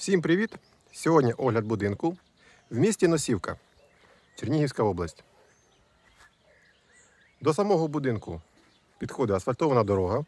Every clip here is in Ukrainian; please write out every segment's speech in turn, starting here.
Всім привіт! Сьогодні огляд будинку в місті Носівка, Чернігівська область. До самого будинку підходить асфальтована дорога.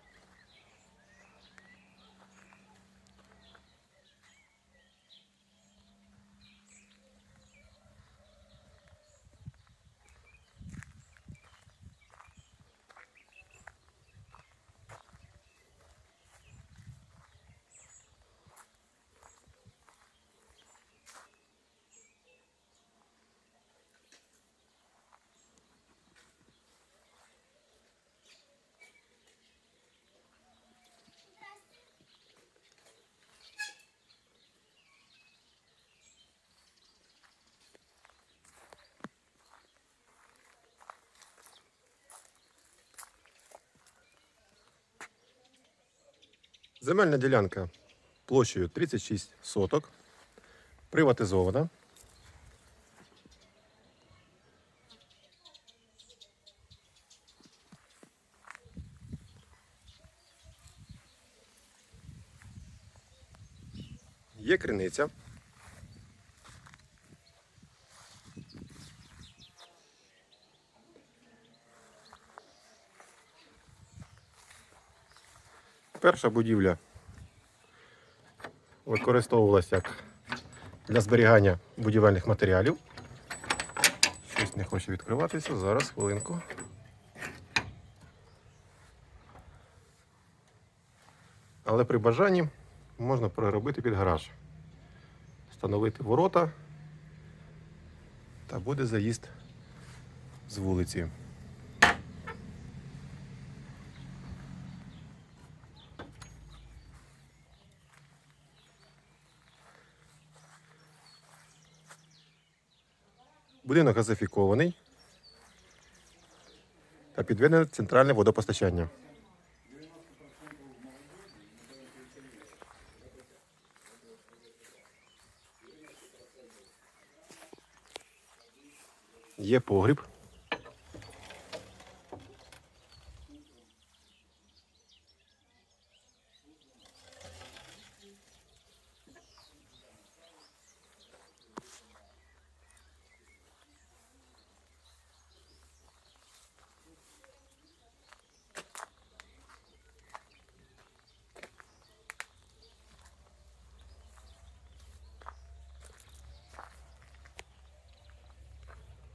Земельна ділянка площею 36 соток, приватизована. Є криниця. Перша будівля використовувалася як для зберігання будівельних матеріалів. Щось не хоче відкриватися. Зараз хвилинку. Але при бажанні можна переробити під гараж. Встановити ворота та буде заїзд з вулиці. Будинок газифікований та підведене центральне водопостачання. Є погріб.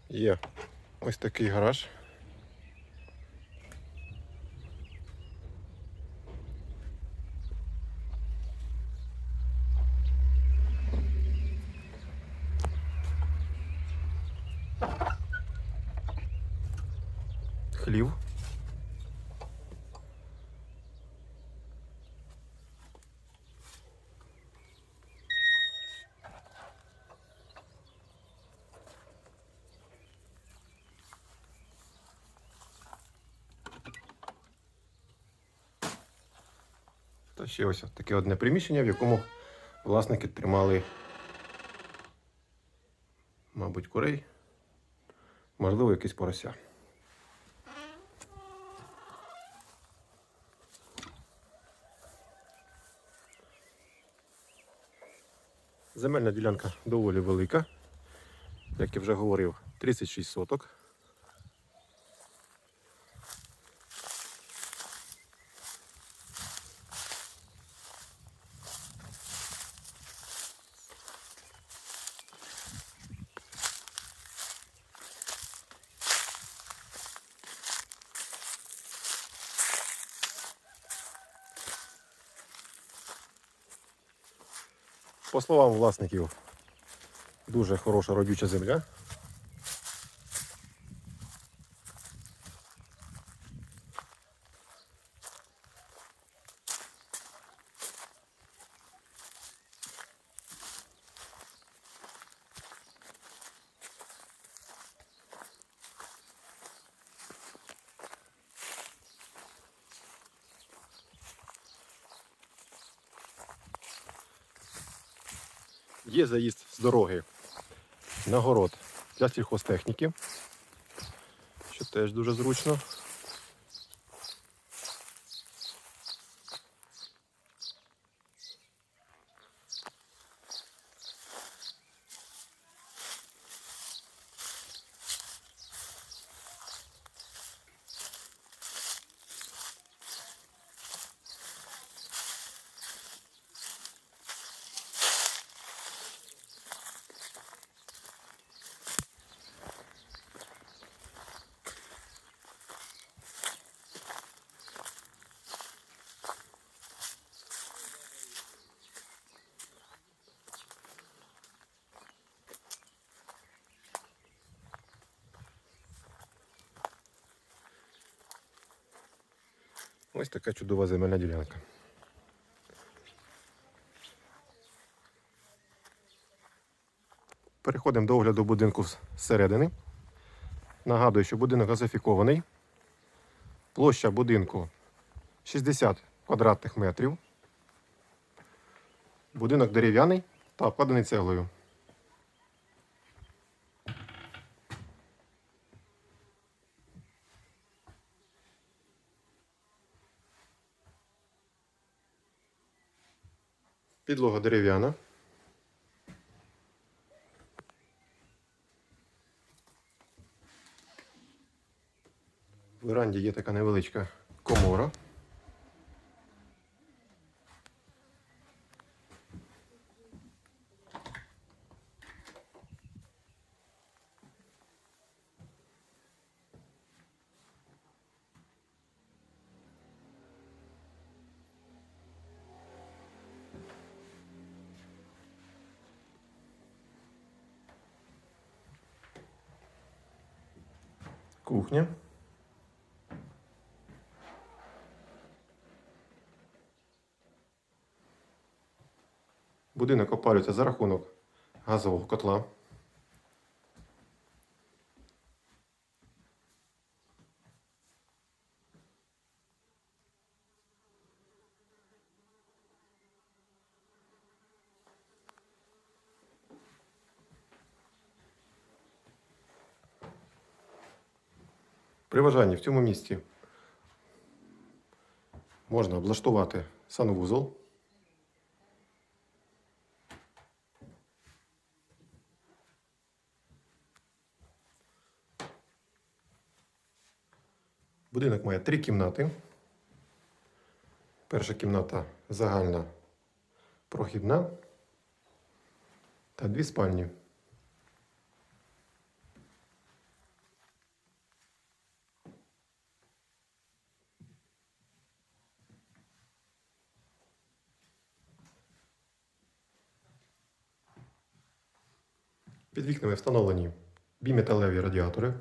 Є ось такий гараж. Та ще ось таке одне приміщення, в якому власники тримали, мабуть, курей, можливо, якісь порося. Земельна ділянка доволі велика, як я вже говорив, 36 соток. По словам власників, дуже хороша родюча земля. Є заїзд з дороги на город для сільхозтехніки, що теж дуже зручно. Ось така чудова земельна ділянка. Переходимо до огляду будинку зсередини. Нагадую, що будинок газифікований. Площа будинку 60 квадратних метрів. Будинок дерев'яний та обкладений цеглою. Підлога дерев'яна. В веранді є така невеличка комора. Кухня. Будинок опалюється за рахунок газового котла. При бажанні в цьому місці можна облаштувати санвузол. Будинок має три кімнати. Перша кімната загальна прохідна та дві спальні. Під вікнами встановлені біметалеві радіатори.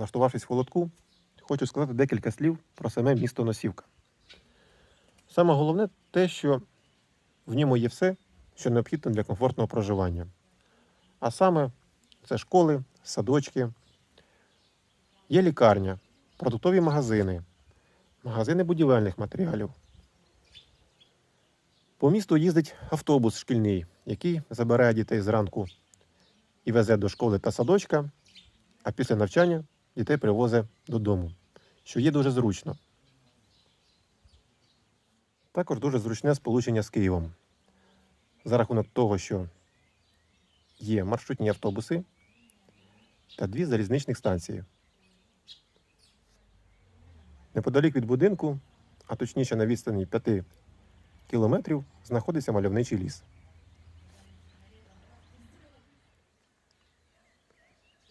Влаштувавшись в холодку, хочу сказати декілька слів про саме місто Носівка. Саме головне те, що в ньому є все, що необхідно для комфортного проживання. А саме це школи, садочки, є лікарня, продуктові магазини, магазини будівельних матеріалів. По місту їздить автобус шкільний, який забирає дітей зранку і везе до школи та садочка, а після навчання дітей привозить додому, що є дуже зручно. Також дуже зручне сполучення з Києвом. За рахунок того, що є маршрутні автобуси та дві залізничних станції. Неподалік від будинку, а точніше на відстані 5 кілометрів, знаходиться мальовничий ліс.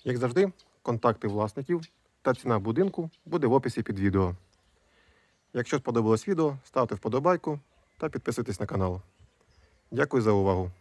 Як завжди, контакти власників та ціна будинку буде в описі під відео. Якщо сподобалось відео, ставте вподобайку та підписуйтесь на канал. Дякую за увагу!